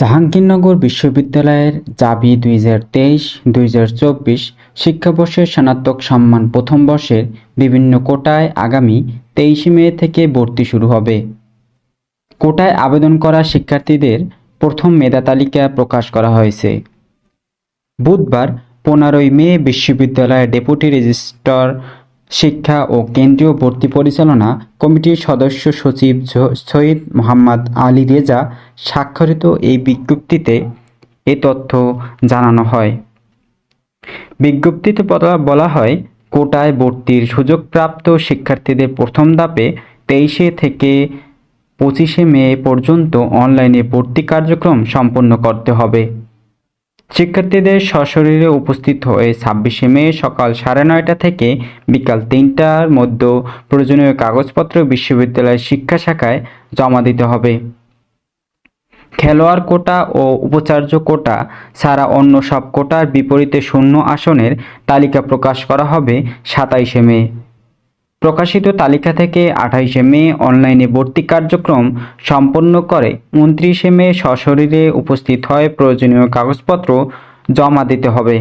জাহাঙ্গীরনগর বিশ্ববিদ্যালয়ের জাবি দুই হাজার তেইশ, দুই হাজার চব্বিশ শিক্ষাবর্ষের স্নাতক সম্মান প্রথম বর্ষের বিভিন্ন কোটায় আগামী তেইশে মে থেকে ভর্তি শুরু হবে। কোটায় আবেদন করা শিক্ষার্থীদের প্রথম মেধা তালিকা প্রকাশ করা হয়েছে। বুধবার পনেরোই মে বিশ্ববিদ্যালয়ের ডেপুটি রেজিস্ট্রার শিক্ষা ও কেন্দ্রীয় ভর্তি পরিচালনা কমিটির সদস্য সচিব সৈয়দ মোহাম্মদ আলী রেজা স্বাক্ষরিত এই বিজ্ঞপ্তিতে এ তথ্য জানানো হয়। বিজ্ঞপ্তিতে বলা হয়, কোটায় ভর্তির সুযোগপ্রাপ্ত শিক্ষার্থীদের প্রথম ধাপে তেইশে থেকে পঁচিশে মে পর্যন্ত অনলাইনে ভর্তি কার্যক্রম সম্পন্ন করতে হবে। শিক্ষার্থীদের সশরীরে উপস্থিত হয়ে ছাব্বিশে মে সকাল সাড়ে নয়টা থেকে বিকাল তিনটার মধ্যে প্রয়োজনীয় কাগজপত্র বিশ্ববিদ্যালয়ের শিক্ষা শাখায় জমা দিতে হবে। খেলোয়াড় কোটা ও উপাচার্য কোটা ছাড়া অন্য সব কোটার বিপরীতে শূন্য আসনের তালিকা প্রকাশ করা হবে সাতাইশে মে। প্রকাশিত তালিকা থেকে আঠাইশে মে অনলাইনে ভর্তি কার্যক্রম সম্পন্ন করে উনত্রিশে মে সশরীরে উপস্থিত হয় প্রয়োজনীয় কাগজপত্র জমা দিতে হবে।